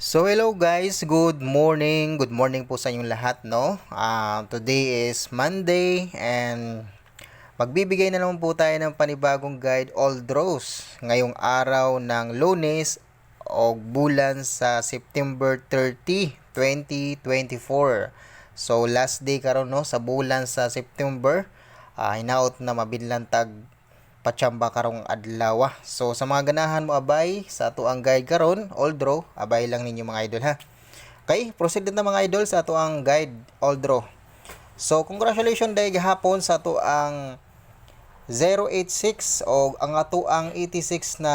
So hello guys, good morning. Good morning po sa inyong lahat, no? Ah, today is Monday and magbibigay na naman po tayo ng panibagong guide all draws ngayong araw ng Lunes o bulan sa September 30, 2024. So last day karon no sa bulan sa September. Ah, hinaot na mabilang tag patsamba karong adlaw. So sa mga ganahan mo abay sa ato ang guide karon, all abay lang ninyo mga idol ha. Okay, proceed na mga idol sa ato ang guide all. So congratulations day gahapon sa ato ang 086 o ang ato ang 86 na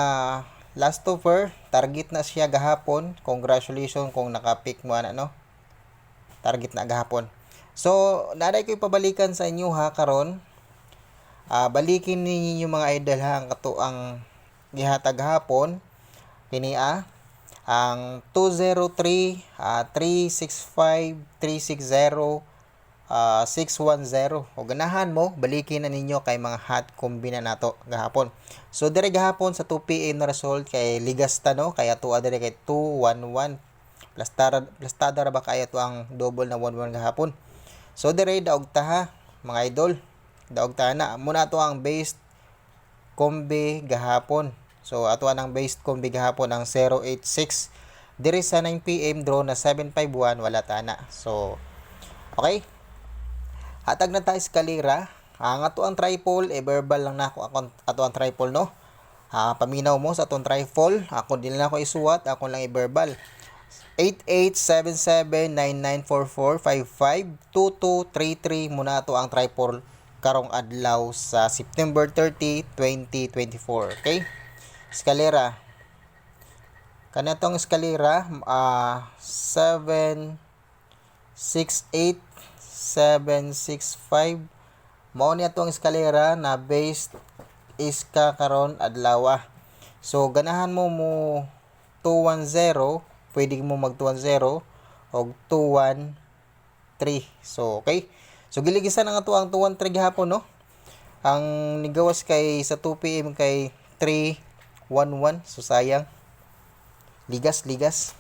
last over target na siya gahapon. Congratulations kung naka-pick mo ana no. Target na gahapon. So, naday ko ipabalikan sa inyo ha karon Ah, balikin ninyo mga idol ha ang kato ang gihatag hapon. Kini ah ang 203 ah, 365 360 ah, 610 o ganahan mo balikin na ninyo kay mga hot combine na nato gahapon. So dire gahapon sa 2 pm na result kay ligasta no? Kaya tuwa dire kay 211 plastada plastada ra ba kaya to ang double na 11 gahapon? So dire daog ta ha mga idol daog tana muna to ang based kombi gahapon. So ato ang based kombi gahapon ang 086 diri sa 9 pm draw na 751 wala tana so okay. Hatag na tayo eskalera. Ang ato ang triple e verbal lang na ako ako ato ang triple no? Ha paminaw mo sa atong triple ako din lang ako isuwat ako lang i-verbal. 88779944552233 muna ato ang triple karong adlaw sa September 30, 2024. Okay? Eskalera. Kanatong eskalera, uh, 7, 6, 8, 7, 6, 5. Mao ni atong eskalera na based iska karon adlaw. So ganahan mo mo 210, pwede mo mag 210 o 213. So okay. So giligisan ang ato ang 213 gihapon no. Ang nigawas kay sa 2 PM kay 311 so sayang. Ligas ligas.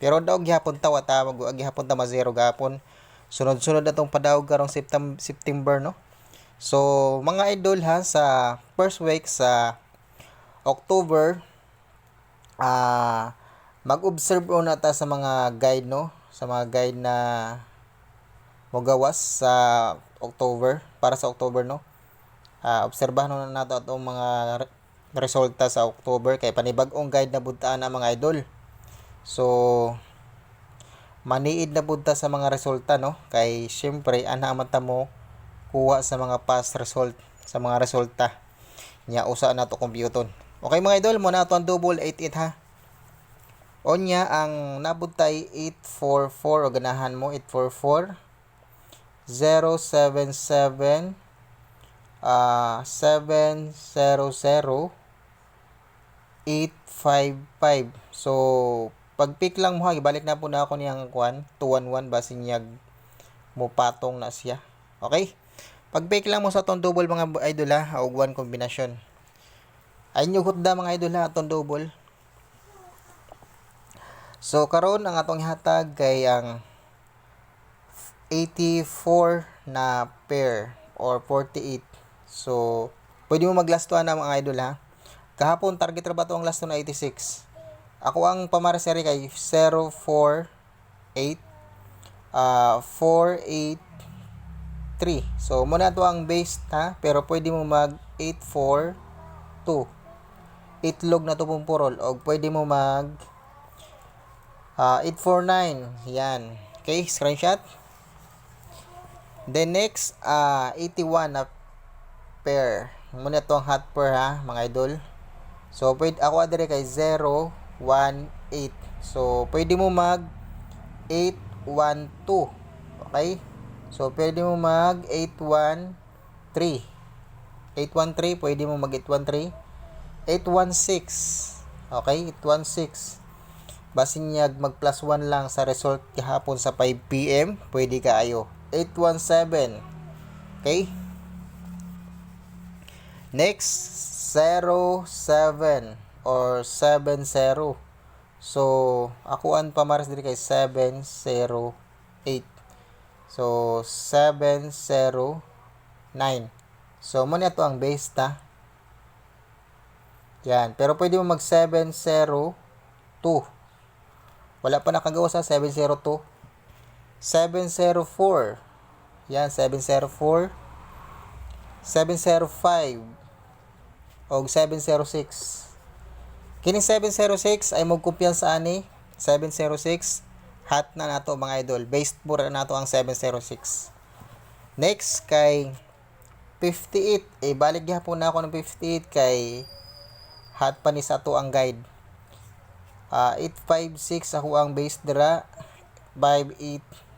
Pero daw gihapon tawa ta mag gihapon ta ma zero gahapon. Sunod-sunod na tong padawog karong September, September no. So mga idol ha sa first week sa October ah uh, mag-observe una ta sa mga guide no, sa mga guide na mogawas sa October para sa October no? Uh, obserbahan na nato atong mga re- resulta sa October kay panibag-ong guide na budtaan na mga idol. So maniid na budta sa mga resulta no? Kay syempre ana man mo kuha sa mga past result sa mga resulta nya usa na to computon okay mga idol mo na ang double 88 ha? Onya ang nabutay 844 o ganahan mo 844 077 uh, 700 855 so pag pick lang mo ha ibalik na po na ako niyang kwan 211 basin niyag mo patong na siya. Okay? Pag pick lang mo sa tong double mga idol ha og one kombinasyon. Ay nyo hutda mga idol ha atong double. So karon ang atong hatag kay ang 84 na pair or 48. So, pwede mo maglastuan na mga idol ha. Kahapon, target ra ba ito ang last na 86? Ako ang pamariseri kay 048 uh, 483. So, muna to ang base ha. Pero pwede mo mag 842. Itlog na to pumpurol. O pwede mo mag uh, 849. Yan. Okay, screenshot. The next, uh, 81 na pair. Muna itong hot pair ha, mga idol. So, pwede, ako adire kay 0, 1, 8. So, pwede mo mag 8, 1, 2. Okay? So, pwede mo mag 8, 1, 3. 8, 1, 3. Pwede mo mag 8, 1, 3. 8, 1, 6. Okay? 8, 1, 6. Basin niya mag plus 1 lang sa result kahapon sa 5 p.m. Pwede ka ayo. 817. Okay? Next, 07 or 70. So, ako ang pamaras diri kay 708. So, 709. So, mo to ang base ta. Yan. Pero pwede mo mag 702. Wala pa nakagawa sa 702. 704. Yan, 704. 705. O 706. Kining 706 ay magkumpiyansa ani 706 hot na nato mga idol. Based po na nato ang 706. Next kay 58. Eh balik gihapon na ako ng 58 kay hot pa ni sa to ang guide. Ah 856 ako ang base dira.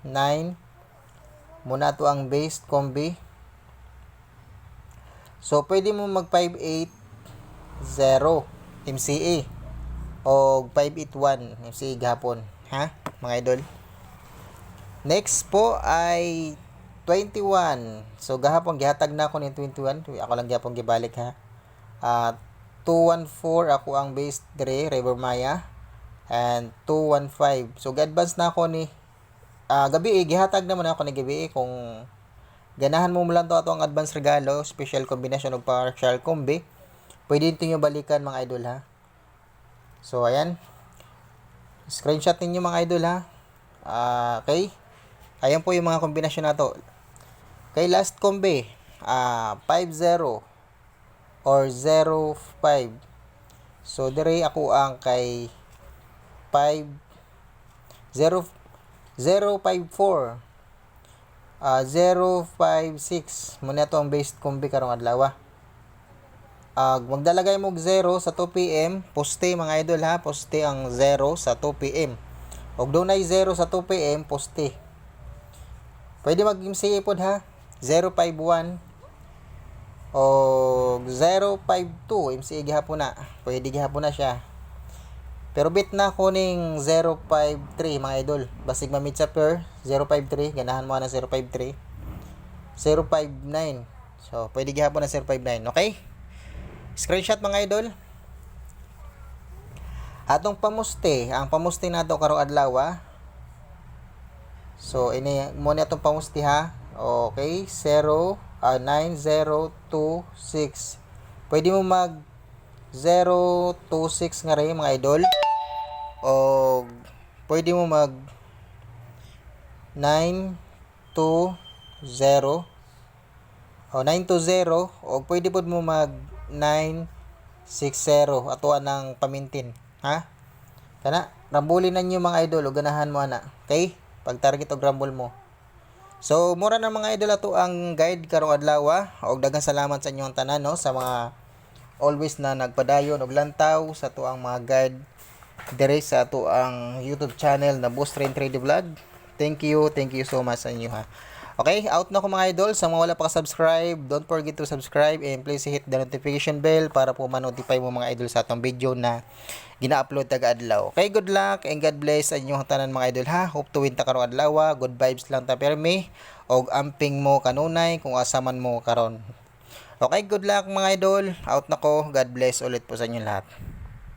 589 muna to ang base combi. So pwede mo mag 580 MCA o 581 MCA gahapon ha mga idol? Next po ay 21 so gahapon gihatag na ako ni 21 ako lang gihapon gibalik ha. Uh, 214 ako ang base dire River Maya. And 215 so advance na ako ni uh, gabi eh, gihatag naman ako ni gabi eh, kung ganahan mo mo lang to ato ang advance regalo special combination of partial combi pwede ito nyo balikan mga idol ha. So, ayan. Screenshot ninyo mga idol ha. Uh, okay. Ayan po yung mga kombinasyon na to. Okay, last combi. Uh, 5-0 or 0-5. So, dire ako ang kay 5 0 054 uh, 056 muna to ang based combi karong adlaw uh, magdalagay mo 0 sa 2 PM poste mga idol ha? Poste ang 0 sa 2 PM og doon ay 0 sa 2 PM poste. Pwede mag MCA pod ha? 051 o 052 MCA gihapon na. Pwede gihapon na siya pero bit na ko ning 053 mga idol basig ma-meet sa per 053 ganahan mo na 053 059 so pwede gihapon na 059 okay Screenshot mga idol. Atong pamuste, ang pamuste nato karong adlaw. ah. So ini mo ni atong pamuste ha. Okay, 0 uh, 9026. Pwede mo mag 026 nga rin mga idol. O pwede mo mag 920 o 920 o pwede pod mo mag 960 ato ng pamintin. Ha? Kana rambulin na nyo mga idol. O ganahan mo ana. Okay? Pag target og rambol mo. So mura na mga idol ato ang guide karong adlaw og daghang salamat sa inyong tanan no? Sa mga always na nagpadayon og lantaw sa to ang mga guide dire sa ato YouTube channel na Boss Train Trade Vlog thank you thank you so much sa inyo ha Okay, out na ko mga idol. Sa mga wala pa ka-subscribe, don't forget to subscribe and please hit the notification bell para po ma-notify mo mga idol sa atong video na gina-upload taga adlaw. Okay, good luck and God bless sa inyong tanan mga idol ha. Hope to win ta karong adlaw. Good vibes lang ta permi og amping mo kanunay kung asaman mo karon. Okay, good luck mga idol. Out na ko. God bless ulit po sa inyo lahat.